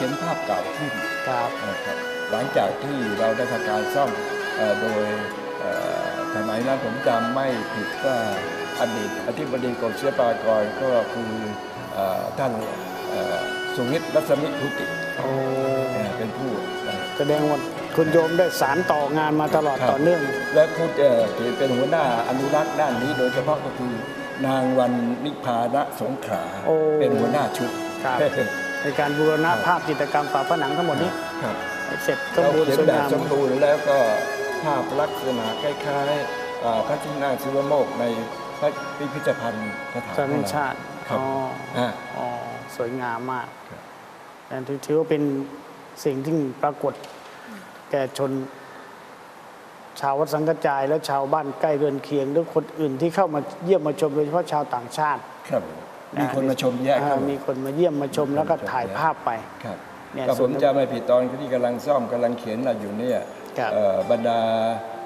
เห็นภาพเก่าขึ้นครับนะครับหลังจากที่เราได้ทำการซ่อมเอ่อโดยเอ่อสมัยนั้นผมจำไม่ผิดว่าอดีตอธิบดีกรมศิลปากรก็คือเอ่อท่านเอ่อสุวิทย์รัศมิทุติโอ้เอ่อเป็นผู้เอ่อแสดงว่าคุณโยมได้สารต่องานมาตลอดครับต่อเนื่อง และผู้เอ่อที่เป็นหัวหน้าอนุรักษ์ด้านนี้โดยเฉพาะก็คือนางวันนิพานะสงขลาโอ้เป็นหัวหน้าชุดครับ ในการบูรณะภาพจิตรกรรมฝาผนังทั้งหมดนี้ครับให้เสร็จสมเราบูรณ์เขียนสวยแบบงามสมบูรณ์แล้วก็ภาพลักษณะคล้ายๆอ่าพระที่นั่งศิวโมกข์ในพระพิพิธภัณฑ์สถานสารชาติครับอ๋ออ่าอ๋อสวยงามมากครับแต่ถือว่าเป็นสิ่งที่ปรากฏแก่ชน ชาววัดสังกระจายและชาวบ้านใกล้เรือนเคียงหรือคนอื่นที่เข้ามาเยี่ยมมาชมโดยเฉพาะชาวต่างชาติ ครับ มีคนมาชมแยกครับอ่ามีคนมาเยี่ยมมาชมแล้วก็ถ่ายภาพไปครับเนี่ยก็ส่ผวนมจะไม่ผิดตอนที่กำลังซ่อมกำลังเขียนอะไรอยู่เนี่ยครับเอ่อบรรดา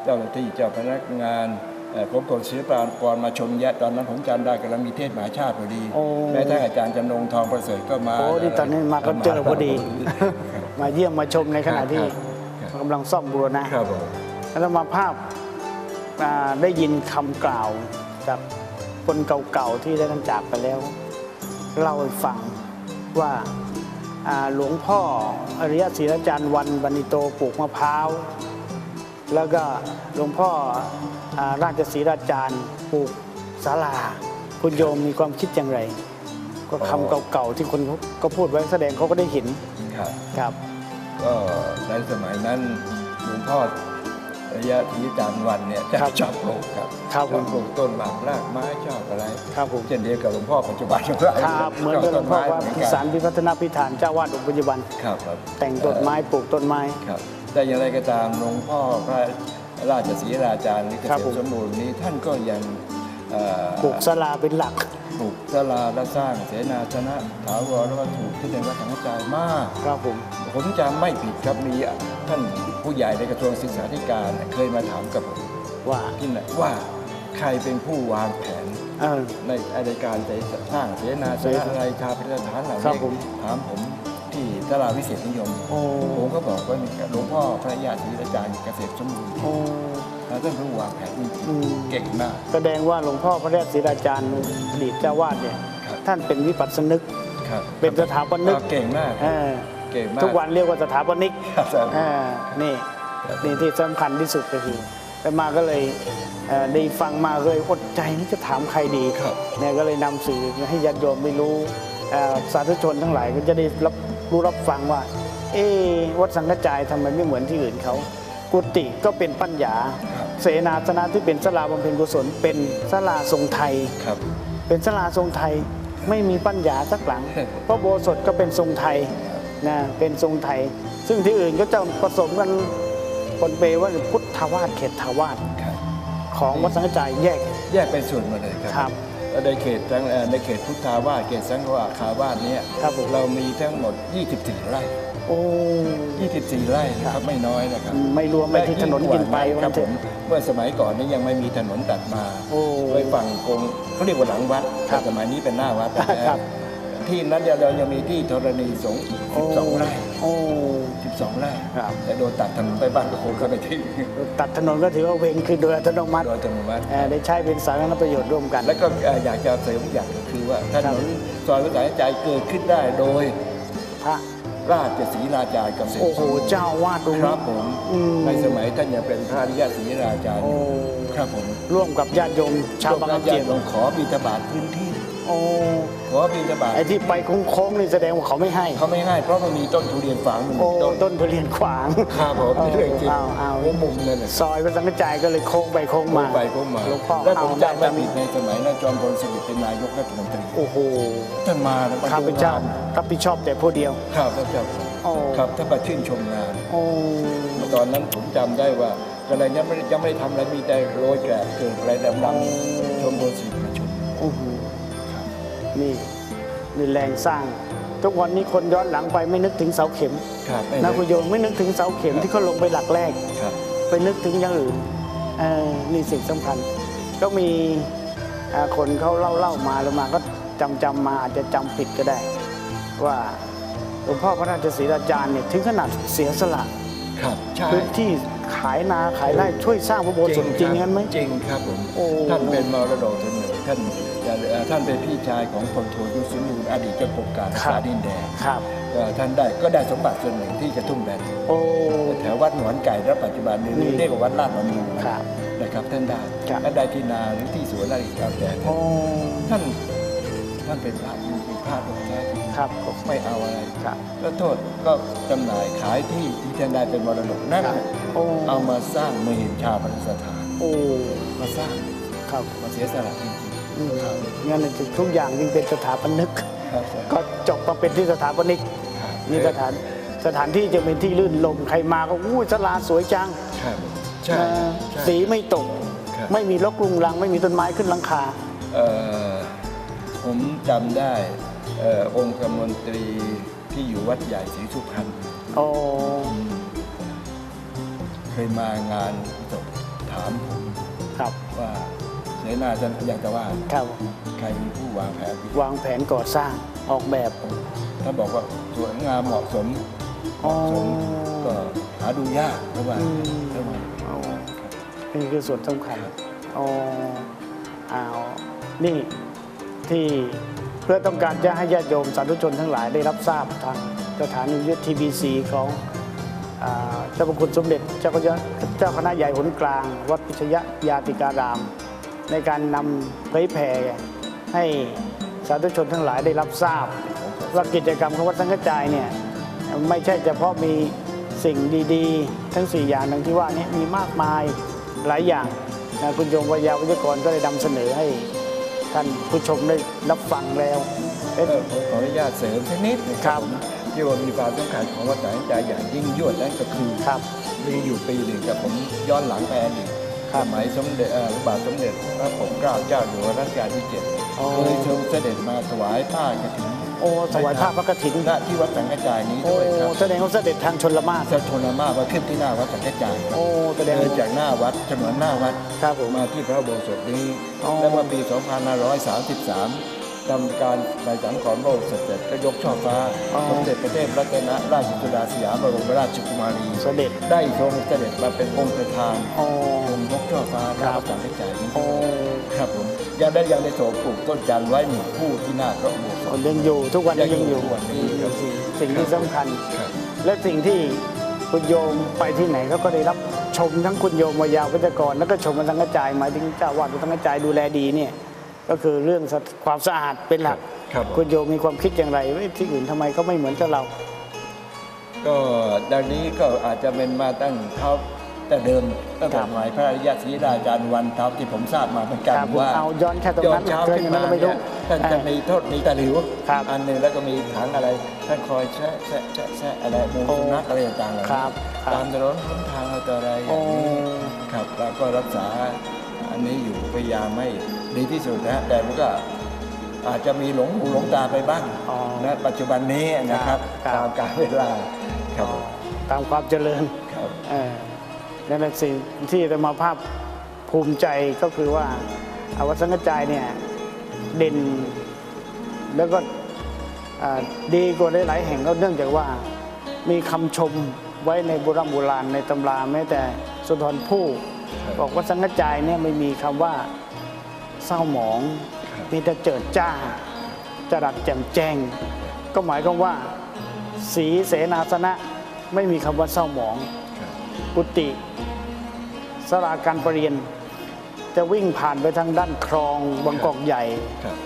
เจ้าหน้าที่เจ้าพนักงานเอ่อของกรมศิลปากรมาชมแยะตอนนั้นผมจำได้กำลังมีเทศมหาชาติพอดีโอ้แม้ทั้งอาจารย์จำนงทองประเสริฐก็มาโอ้ที่ตอนนี้มาก็เจอพอดี มาเยี่ยมมาชมในขณะที่ครับกำลังซ่อมบูรณะครับผมแล้วมาภาพอ่าได้ยินคำกล่าวจาก คนเก่าๆที่ได้ท่านจากไปแล้วเล่าให้ฟังว่าอ่าหลวงพ่ออริยศรีราจารย์วันบรรณิโตปลูกมะพร้าว แล้วก็หลวงพ่ออาราชศรีราจารย์ปลูกศาลา คุณโยมมีความคิดอย่างไร ก็คำเก่าๆที่คนเขาก็พูดไว้แสดงเขาก็ได้เห็นครับครับก็ในสมัยนั้นหลวงพ่อ ระยะทีจารย์วันเนี่ยจะครับชอบปลูกครับครับชอบปลูกต้นหมากรากไม้ชอบอะไรครับผมเช่นเดียวกับหลวงพ่อปัจจุบันของเราครับเหมือนกับหลวงพ่อว่าต้นไม้เหมืพิอนกันสารพิพัฒนาพิธานเจ้าวาดองค์ปัจจุบันครับครับแต่งต้นไม้ปลูกต้นไม้ครับแต่อย่างไรก็ตามหลวงพ่อพระราชศรีราจารย์นิเกครับษผมตรสมบูรณ์นี้ท่านก็ยังเอ่อปลูกศาลาเป็นหลัก ปลูกศาลาและสร้างเสนาสนะถาวรวัตถุที่เป็นวัดสังฆจายมากครับผมผมจำไม่ผิดครับมีท่านผู้ใหญ่ในกระทรวงศึกษาธิการเคยมาถามกับผมว่าที่ไหนว่าใครเป็นผู้วางแผนเออในในการจะสร้างเสนาสนะอะไรชาพิสถานเหล่าครับนี้ผมถามผมที่ตลาดวิเศษนิยมโอ้ผมก็บอกว่ามีหลวงพ่อพระญาติอาจารย์เกษตรสมบูรณ์โอ้ แล้วท่านผู้วางแผนจริงอืมๆเก่งมาก แสดงว่าหลวงพ่อพระเดชศรีราจารย์อดีตเจ้าวาดเนี่ย ครับ ท่านเป็นวิปัสสนึก ครับเป็นสถาปนิกอ่าเก่งมาก เออเก่งมาก ทุกวันเรียกว่าสถาปนิก ครับเออนี่ครับนี่ที่สำคัญที่สุดก็คือแต่มาก็เลยเอ่อได้ฟังมาเลยอดใจนี่จะถามใครดีครับ เนี่ยก็เลยนำสื่อให้ญาติโยมได้รู้เอ่อสาธุชนทั้งหลายก็จะได้รับรู้รับฟังว่า เอ๊ะวัดสังกระจายทำไมไม่เหมือนที่อื่นเขา กุฏิก็เป็นปัญญาครับ เสนาสนะที่เป็นศาลาบำเพ็ญกุศล เป็นศาลาทรงไทย ครับ เป็นศาลาทรงไทยไม่มีปัญญาสักหลัง เพราะโบสถก็เป็นทรงไทยนะเป็นทรงไทย ซึ่งที่อื่นก็จะผสมกันปนเปว่าพุทธวาสเขตทวาสครับของวัดสังกระจายแยกแยกเป็นส่วนหมดเลยครัครับแล้วในเขตทั้งเอ่อในเขตพุทธาวาสเขตสังฆวาสคาวาสเนี้ยครับผม เรามีทั้งหมด 24 ไร่ โอ้ 24 ไร่นะครับไม่น้อยนะครับไม่รวมไปที่ถนนกินไปคว่ารับเถผอะมเมื่อสมัยก่อนนี้ยังไม่มีถนนตัดมาโอ้ไว้ฝั่งกงเขาเรียกว่าหลังวัดครับแต่สมัยนี้เป็นหน้าวัดครับที่นั้นเดี๋ยวเรายังมีที่ธรณีสงฆ์อีกโอ้12ไร่โอ้12ไร่ครับแต่โดนตัดถนนไปบ้านก็คงเข้าไปที่ตัดถนนก็ถือว่าเวงคือโดยอัตโนมัติโดยอัตโนมัติเอ่อได้ใช้เป็นสาธารณประโยชน์ร่วมกัน แล้วก็เอ่ออยากจะเสริมอย่างหนึ่งคือว่าถนนซอยวิสัยใจเกิดขึ้นได้โดยพระ ราชสีราชาเกษตรโอ้โหเจ้าวาดตรงคนี้รับผมอืมในสมัยท่านยังเป็นพระอริยศรีราชาโอ้ครับผมร่วมกับญาติโยมชาวบางญกำเจียงลงขอบิณฑบาตพื้นที่ โอ้ขอบิณฑบาตไอ้ที่ไปโค้งๆนี่แสดงว่าเขาไม่ให้ เขาไม่ให้เพราะมันมีต้นทุเรียนฝังมันโอ้มีต้นต้นทุเรียนขวางครับผมเอาเรื่องจริงเอาเอาหัวมุมนั่นน่ะซอยพระสังกระจายก็เลยโค้งไปโค้งมาไปก็มาหลวงพ่อแล้วผมเอาจำไม่ผิดในสมัยนั้นจอมพลสฤษดิ์เป็นนายกรัฐมนตรีโอ้โหท่านมาแล้วมาข้าพดูเจ้างานรับผิดชอบแต่ผู้เดียว ครับพระเจ้าโอ้ ครับท่านมาชื่นชมงาน โอ้ ตอนนั้นผมจำได้ว่าอะไรยังไม่ได้ยังไม่ได้ทำอะไรมีแต่โรยแกลบเกิดอะไรดำๆชมบนสีมาชมโอ้โห นี่นี่แรงสร้าง ทุกวันนี้คนย้อนหลังไปไม่นึกถึงเสาเข็มครับไม่นะได้คุณโยมไม่นึกถึงเสาเข็มที่เขาลงไปหลักแรก ครับไปนึกถึงอย่างอื่นเออนี่สิ่งสำคัญ ก็มีอ่าคนเขาเล่าเล่ามาแล้วมาก็จำจำมาอาจจะจำผิดก็ได้ ว่าหลวงพ่อพระราชศรีราจารย์เนี่ยถึงขนาดเสียสละครับใช่พื้นที่ขายนาขายไร่ช่วยสร้างพระโบสถ์จริงงั้นไหม จริงครับผมโอ้ ท่านเป็นมรดกถนนท่านอย่าเอ่อ ท่านเป็นพี่ชายของพลโทยุทธสมบูรณ์อดีตเจ้ากรมการรักษาดินแดนครับเอ่อท่านได้ก็ได้สมบัติส่วนหนึ่งที่จะทุ่งแบนโอ้แถววัดหนอนไก่และปัจจุบันนี้นี่เรียกว่าวัดลาดบำรุงครับนะครับท่านได้ครับท่านได้ที่นาหรือที่สวนอะไรก็แล้วแต่โอ้ท่านท่านเป็นพระจริงๆพระโดยแท้จริงครับไม่เอาอะไรครับแล้วโทษก็จำหน่ายขายที่ที่ท่านได้เป็นมรดกนั่นครับโอ้เอามาสร้างเมนชาปนสถานโอ้มาสร้างครับมาเสียสละจริงอืม งั้นทุกอย่างยิ่งเป็นสถาปนิกๆครับก็จบมาเป็นที่สถาปนิกครับนี่สถานสถานที่จะเป็นที่ลื่นลมใครมาก็อู้สลาสวยจังครับใช่นะใช่สีไม่ตกครับไม่มีรกรุงรัง ไม่มีต้นไม้ขึ้นหลังคาเอ่อผมจำได้เอ่อองค์กมนตรีที่อยู่วัดใหญ่ศรีสุพรรณโอ้เคยมางานศพถามผมครับว่า เสนาจะอยากจะว่าครับใครเป็นผู้วางแผน วางแผนก่อสร้างออกแบบ ถ้าบอกว่าสวยงามเหมาะสมเหอ๋อมาะสมก็หาดูยากเพราะว่าอืมเพราะว่าเอานี่คือส่วนสำคัญอ๋อเอานี่ที่เพื่อต้องการจะให้ญาติโยมสาธุชนทั้งหลายได้รับทราบทางสถานีวิทยุทีบีซีของอ่าเจ้าพระคุณสมเด็จเจ้าคณะเจ้าคณะใหญ่หนกลาง วัดพิชยยาติการาม ในการนำเผยแผ่ให้สาธุชนทั้งหลายได้รับทราบ ว่ากิจกรรมของวัดสังฆจายเนี่ยไม่ใช่เฉพาะมีสิ่งดีๆ ทั้ง 4 อย่างดังที่ว่านี้มีมากมายหลายอย่างนะคุณโยมวิยาวิทยากรก็ได้นำเสนอให้ท่านผู้ชมได้รับฟังแล้วเอ๊ะเออผมขออนุญาตเสริมสักนิดนะคครัรับบผมที่ว่ามีความสำคัญของวัดสายใจอย่างยิ่งยวดนั่นก็คือครับมีอยู่ปีหนึ่งกับผมย้อนหลังไปอดีตครั สบมัยสมเด็จเอ่อพระบาทสมเด็จพระปกเกล้าเจ้าอยู่หัวรัชกาลที่เจ็ดอ๋อ เคยทรงเสด็จมาถวายผ้ากฐินโอ้ถวายผ้าพระกฐินณที่วัดสังฆจายนี้โอ้ด้วยครับแสดงว่าเสด็จทางชนละมากเจ้าชนมาว่าขึ้นที่หน้าวัดสังฆจายครับโอ้แสดงเดินจากหน้าวัดถนนหน้าวัดครับผมมาที่พระอุโบสถนี้ อ๋อ แล้วเมื่อปี 2533ทำการในสังขรณ์โลกเสร็จก็ยกช่อฟ้าอ๋อสมเด็จพระเทพรัตนราชสุดาสยามบรมราชกุมารี เสด็จได้ทรงเสด็จมาเป็นองค์ประธาน โอ้อ งค์ยกช่อฟ้าหครัน้าบวัดสังฆจายนี้โอ้ครับผมยังได้ยังได้โสปลูกต้นจันทร์ไว้หนึ่งคู่ที่หน้าพระอุโบสถยังอยู่ทุกวันนี้ยังอยู่ทุกวันนี้ครับสิ่งสิ่งที่สำคัญครับและสิ่งที่คุณโยมไปที่ไหนเขาก็ได้รับชมทั้งคุณโยมวิยาวิทยากร แล้วก็ชมกันทั้งกระจายหมายถึงเจ้าวาดทั้งกระจายดูแลดีเนี่ยก็คือเรื่องความสะอาดเป็นหลักครับผมคุณโยมมีความคิดอย่างไรว่าที่อื่นทำไมเขาไม่เหมือนกับเรา ก็ดังนี้ก็อาจจะเป็นมาตั้งเท้า แต่เดิมตั้งแต่ครับสมัยพระอริยศรีราชาวันเท้าที่ผมทราบมาเหมือนกันครับว่าเอาย้อนแค่ตรงนั้นย้อเช้าเกินขึ้นนั้นมาก็ไม่รู้เนี่ยท่านจะอ่ามีมีโทษมีตะหลิวครับอันหนึ่งแล้วก็มีถังอะไรท่านคอยแช่แช่แช่แช่อะไรมูลโอ้สุนัขอะไรต่างๆเหล่าครันี้บครับตามถนนหนทางอะไรต่ออะไรอโอ้ย่างนี้ครับแล้วก็รักษาอันนี้อยู่พยายามไม่ดีที่สุดนะแต่มันก็อาจจะมีหลงหูหลงตาไปบ้างอ๋อนะปัจจุบันนี้นะครับครับตามกาลเวลาครับผมตามความเจริญครับเออนั่น แหละสิ่งที่จะมาภาพภูมิใจก็คือว่าอาวสังกจายเนี่ยเด่นแล้วก็ดีกว่าหลายๆแห่งก็เนื่องจากว่ามีคำชมไว้ในโบราณโบราณในตำราแม้แต่สุนทรภู่บอกว่าสังกจายเนี่ยไม่มีคำว่าเศร้าหมองมีแต่เจิดจ้าจรัสแจ่มแจ้ง ก็หมายความว่า สีเสนาสนะไม่มีคำว่าเศร้าหมอง กุฏิสลาการประเรียน จะวิ่งผ่านไปทางด้านคลองบางกอกใหญ่ครับ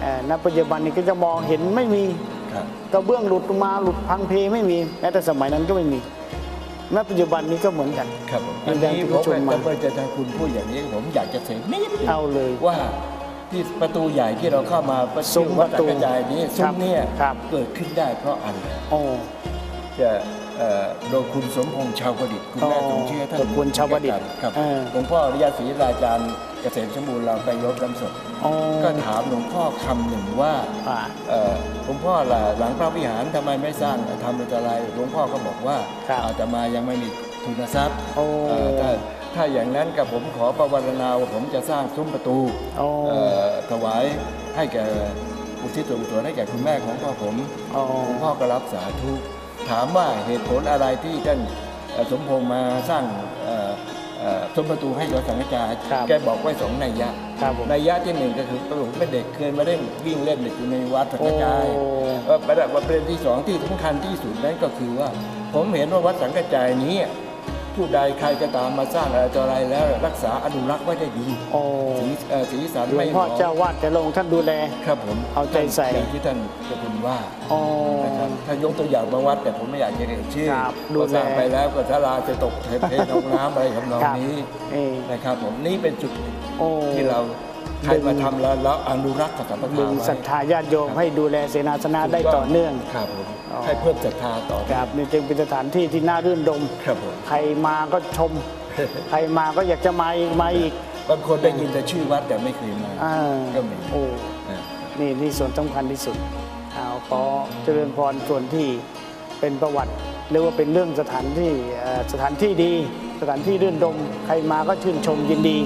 เอ่อณปัจจุบันนี้ก็จะมองเห็นไม่มีครับกระเบื้องหลุดมาหลุดพังเพไม่มีแม้แต่สมัยนั้นก็ไม่มีณปัจจุบันนี้ก็เหมือนกันครับผมอัอันนนี้นี้ที่ผมชมมาจะเมื่อจะทางคุณพูดอย่างนี้ผมอยากจะเสริมนิดนึงเอาเลยว่าที่ประตูใหญ่ที่เราเข้ามาประซุ้มวัดประตูสังกระจายนี้ซุ้ครัมบเนี่ยครับเกิดขึ้นได้เพราะอะไรโอ้จะ เอ่อโดยคุณสมพงษ์ชาวประดิษฐ์คุณแม่อ๋อสมเชื่อท่านขอบคุณชาวประดิษฐ์ครับเออ หลวงพ่ออริยศรีราชาเกษมสมบูรณ์เราไปรบน้ำศพโอ้ก็ถามหลวงพ่อคำหนึ่งว่าว่า เอ่อหลวงพ่อล่ะหลังพระวิหารทำไมไม่สร้างทำอะไรหลวงพ่อก็บอกว่าครับอาตมายังไม่มีทุนทรัพย์โอ้ เอ่อถ้าถ้าอย่างนั้นกับผมขอประวารณาว่าผมจะสร้างซุ้มประตูโอ้ เอ่อถวายให้แก่อุทิศส่วนกุศลให้แก่คุณแม่ของพ่อผมอ๋อคุณพ่อก็รับสาธุ ถามว่าเหตุผลอะไรที่ท่านเอ่อสมพงษ์มาสร้างเอ่อเอ่อต้นประตูให้ยศสังฆจารย์ครับแกบอกไว้สองนัยยะครับผมนัยยะที่หนึ่งก็คือผมเป็นเด็กเคยมาเล่นวิ่งเล่นอยู่ในวัดสังฆจายโอ้เอ่อประเด็นประเด็นที่สองที่สำคัญที่สุดนั้นก็คือว่า ผมเห็นว่าวัดสังฆจายนี้ ผู้ใดใครก็ตามมาสร้างอะไรต่ออะไรแล้วรักษาอนุรักษ์ไว้ได้ดีโอ้สีเอ่อสีสันหลวไม่งหพ่อมองเจ้าวาดจะลงท่านดูแล ครับผมเอาใจใส่ อย่างที่ท่านเจะคุณว่า อ๋อ นะครับถ้ายกตัวอย่างบางวัดแต่ผมไม่อยากจะเอ่ยชื่อครับดูก็แลสร้างไปแล้วก็ศาลาจะตกเทเทลงน้ำอะไรทำนองครับนี้เออ นะครับผมนี่เป็นจุดโอ้ ที่เรา ใครดึงมาทำแล้วแล้วอนุรักษ์กับสัมปดึทางไว้ศรัทธาญาติโยมให้ดูแลเสนาสนะได้ต่อเนื่องครับผมอ๋อให้เพิ่มศรัทธาต่อครับนี่จึงเป็นสถานที่ที่น่ารื่นรมครับผมใครมาก็ชม ใครมาก็อยากจะมาอีกมาอีกบางคนได้ยินแต่ชื่อวัดแต่ไม่เคยมาอ่าก็มีโอ้นะนี่นี่ส่วนสำคัญที่สุดเอาขอเจริญพรส่วนที่เป็นประวัติหรือว่าเป็นเรื่องสถานที่เอ่อสถานที่ดี สถานที่รื่นรมใครมาก็ชื่นชมยินดี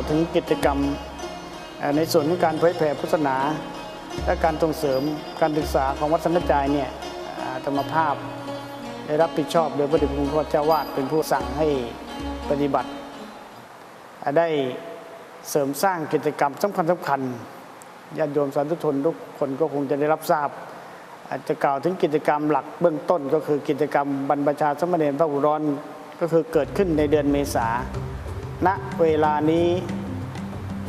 าวถึงกิจกรรมในส่วนของการเผยแผ่พุทธศาสนา และการส่งเสริมการศึกษาของวัดสังกัจายเนี่ยอ่าธรรมภาพได้รับผิดชอบโดยพระเดชพระคุณพ่อเจ้าวาดเป็นผู้สั่งให้ปฏิบัติ ได้เสริมสร้างกิจกรรมสำคัญสำคัญญาติโยมสาธุชนทุกคนก็คงจะได้รับทราบ อาจจะกล่าวถึงกิจกรรมหลักเบื้องต้นก็คือกิจกรรมบรรพชาสมณเณรพระอุรอนก็คือเกิดขึ้นในเดือนเมษา ณเวลานี้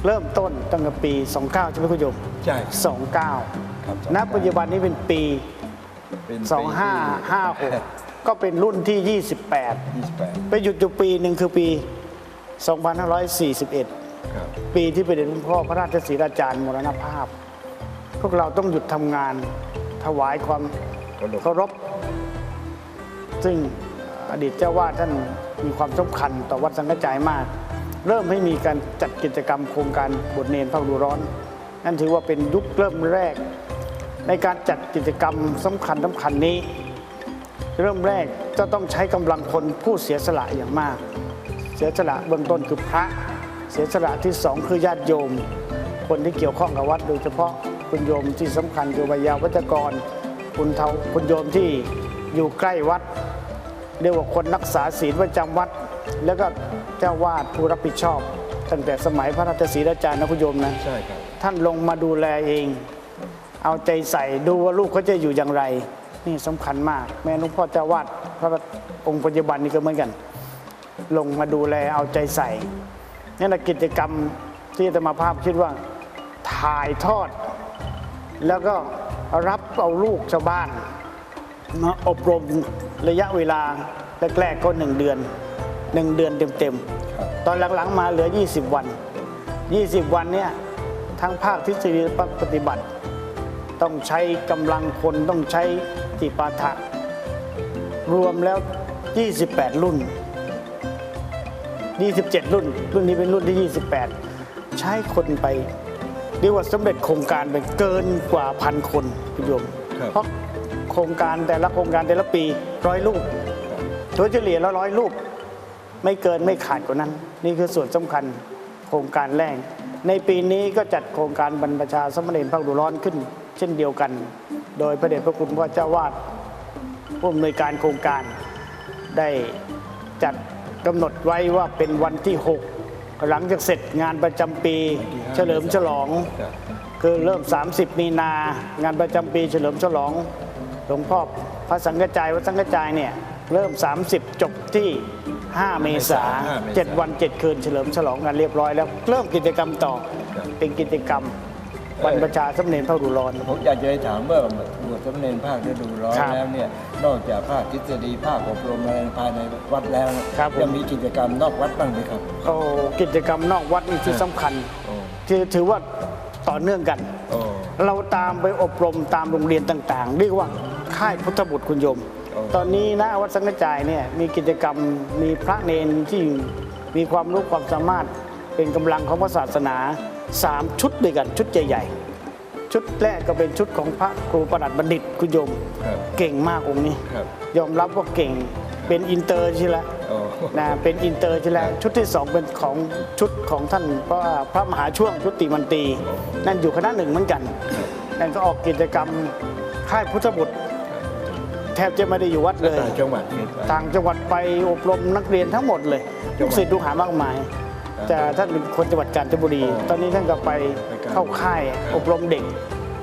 เริ่มต้นตั้งแต่ปี 29 ใช่ไหมคุณโยมใช่29ครับณปัจจุบันนี้เป็นปี เป็นปีที่2556 ก็เป็นรุ่นที่ 28 28ไปหยุดอยู่ปีหนึ่งคือปี 2541 ครับปีที่เป็นหลวงพ่อพระราชสีราจารย์มรณภาพ พวกเราต้องหยุดทำงานถวายความกระดกเคารพซึ่ง อดีตเจ้าวาดท่านมีความสำคัญต่อวัดสังกจายมาก เริ่มให้มีการจัดกิจกรรมโครงการบทเนรพระดูร้อน นั่นถือว่าเป็นยุคเริ่มแรก ในการจัดกิจกรรมสำคัญสำคัญนี้ เริ่มแรกจะต้องใช้กำลังคนผู้เสียสละอย่างมาก เสียสละเบื้องต้นคือพระ เสียสละที่สองคือญาติโยม คนที่เกี่ยวข้องกับวัด โดยเฉพาะคุณโยมที่สำคัญคือวิยาวัจกรคุณเทาคุณโยมที่อยู่ใกล้วัด เรียกว่าคนรักษาศีลประจำวัด แล้วก็เจ้าวาดผู้รับผิดชอบ ตั้งแต่สมัยพระราชสีราจารย์นะคุณโยมนะใช่ครับท่านลงมาดูแลเอง เอาใจใส่ดูว่าลูกเขาจะอยู่อย่างไร นี่สำคัญมาก แม่หลวงพ่อเจ้าวาดพระองค์ปัจจุบันนี่ก็เหมือนกัน ลงมาดูแลเอาใจใส่นี่แหละกิจกรรมที่อาตมาภาพคิดว่าถ่ายทอด แล้วก็รับเอาลูกชาวบ้านมาอบรม ระยะเวลาแรกๆก็หนึ่งเดือนหนึ่งเดือนเต็มครับๆตอนหลังๆมาเหลือ 20 วัน 20 วันเนี่ยทั้งภาคทฤษฎีและภาคปฏิบัติ ต้องใช้กำลังคนต้องใช้จิปาถะรวมแล้ว 28 รุ่น 27 รุ่น รุ่นนี้เป็นรุ่นที่ 28 ใช้คนไปเรียกว่าสำเร็จโครงการไปเกินกว่าพันคนคุณโยมครับเพราะ โครงการแต่ละโครงการแต่ละปีร้อยลูกโดยเฉลี่ยแล้วร้อยลูกไม่เกินไม่ขาดกว่านั้น นี่คือส่วนสำคัญโครงการแรก ในปีนี้ก็จัดโครงการบรรพชาสมณเณรพระอุร้อนขึ้น เช่นเดียวกัน โดยพระเดชพระคุณพระเจ้าวาดผู้อำนวยการโครงการได้จัดกำหนดไว้ว่าเป็นวันที่ 6 หลังจากเสร็จงานประจำปี เฉลิมฉลอง คือเริ่ม 30 มีนางานประจำปีเฉลิมฉลอง หลวงพ่อพระสังฆจายวัดสังฆจายเนี่ยเริ่ม 30 จบที่ 5 เมษา5เมษา เจ็ดวัน7คืนเฉลิมฉลองกันเรียบร้อย แล้วเริ่มกิจกรรมต่อครับเป็นกิจกรรมบรรพชาสมเด็จพระอุรอน ผมอยากจะให้ถามว่าบวชสามเณรภาคฤดูร้อนครับแล้วเนี่ยนอกจากภาคทฤษฎีภาคอบรมอะไรภายในวัดแล้วครับผมยังมีกิจกรรมนอกวัดบ้างไหมครับ โอ้กิจกรรมนอกวัดนี่ที่สำคัญโอ้ที่ถือว่าต่อเนื่องกัน โอ้ เราตามไปอบรมตามโรงเรียนต่างๆ เรียกว่า ค่ายพุทธบุตรคุณโยมโอ้ตอนนี้นะวัดสังกจายเนี่ยมีกิจกรรมมีพระเนนที่มีความรู้ความสามารถเป็นกำลังของพระศาสนาสามชุดด้วยกันชุดใหญ่ๆ ชุดแรกก็เป็นชุดของพระครูประหลัดบัณฑิตคุณโยมครับเก่งมากองค์นี้ครับยอมรับว่าเก่งเป็นอินเตอร์ใช่แล้วโอ้นะเป็นอินเตอร์ใช่แล้วชุดที่สองเป็นของชุดของท่านพระพระมหาช่วงชุติมันตรีนั่นอยู่คณะหนึ่งเหมือนกันนั่นก็ออกกิจกรรมค่ายพุทธบุตร แทบจะไม่ได้อยู่วัดแล้เลวยต่างจังหวัดเนี่ยต่างจังหวัดไปอบรมนักเรียนทั้งหมดเลยลูกศิษย์ลูกหามากมาย แต่ท่านเป็นคนจังหวัดกาญจนบุรี ตอนนี้ท่านก็ไปเข้าค่ายอบรมเด็ก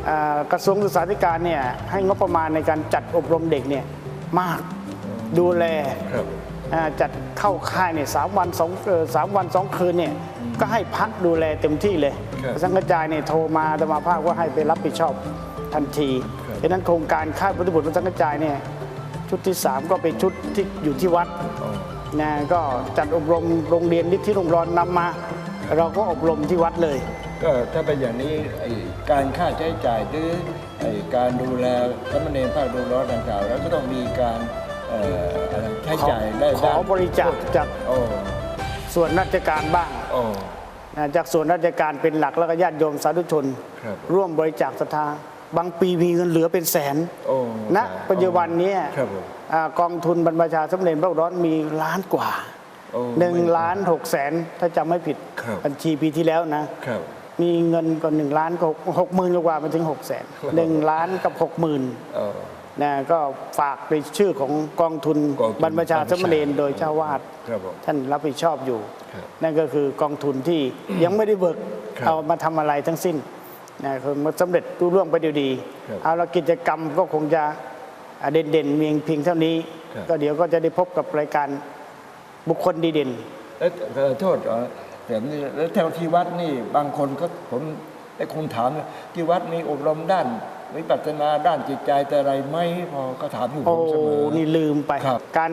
อ่ากระทรวงศึกษาธิการเนี่ยให้งบประมาณในการจัดอบรมเด็กเนี่ยมากดูแลครับอ่าจัดเข้าค่ายเนี่ยสามวันสองเอ่อสามวันสองคืนเนี่ยก็ให้พักดูแลเต็มที่เลยครับสังกระจายเนี่ยโทรมาธรรมาภาคว่าให้ไปรับผิดชอบทันทีครับ ดังนั้นโครงการค่ายพุทธบุตรวัดสังกระจายเนี่ยชุดที่ 3 ก็เป็นชุดที่อยู่ที่วัดโอ้นะก็จัดอบรมโรงเรียนนิธิโรงร้อนนำมา เราก็อบรมที่วัดเลย ก็ถ้าเป็นอย่างนี้ไอ้การค่าใช้จ่ายหรือไอ้การดูแลสามเณรภาคดูร้อนต่างๆแล้วก็ต้องมีการเอ่ออะไรใช้จ่ายได้ขออบริจาคจากโอ้ส่วนราชการบ้างโอ้นะจากส่วนราชการเป็นหลักแล้วก็ญาติโยมสาธุชนครับร่วมบริจาคศรัทธา บางปีมีเงินเหลือเป็นแสนโอ้ณปัจจุบันเนี้ครับผมอ่ากองทุนบรรพชาสมเด็จพระร้อนมีล้านกว่าโอ้ หนึ่งไม่ล้านหกแสนถ้าจำไม่ผิดครับ บัญชีปีที่แล้วนะ ครับ มีเงินก็หนึ่งล้านก็หกหมื่นกว่ามาถึงหกแสนหนึ่งล้านกับหกหมื่นโอ้นะก็ฝากในชื่อของกองทุนกองทุนบรรพชาสมเด็จบรรพชาโดยเจ้าวาดครับผมท่านรับผิดชอบอยู่ ครับนั่นก็คือกองทุนที่ยังไม่ได้เบิกครับ เอามาทำอะไรทั้งสิ้น นะคือมันสำเร็จรุ่ร่วงไปด้วยดีครับเอาละกิจกรรมก็คงจะอ่าเด่นๆเมียงเพียงเท่านี้ครับก็เดี๋ยวก็จะได้พบกับรายการบุคคลดีเด่นแล้วเอ่อโทษเอ่อแต่นี่แล้วแถวที่วัดนี่บางคนก็ผมไอ้คนถามนะที่วัดมีอบรมด้านวิปัสสนาด้านจิตใจแต่อะไรไหมพอก็ถามอยู่ผโอ้มเสมอนี่ลืมไปครับการ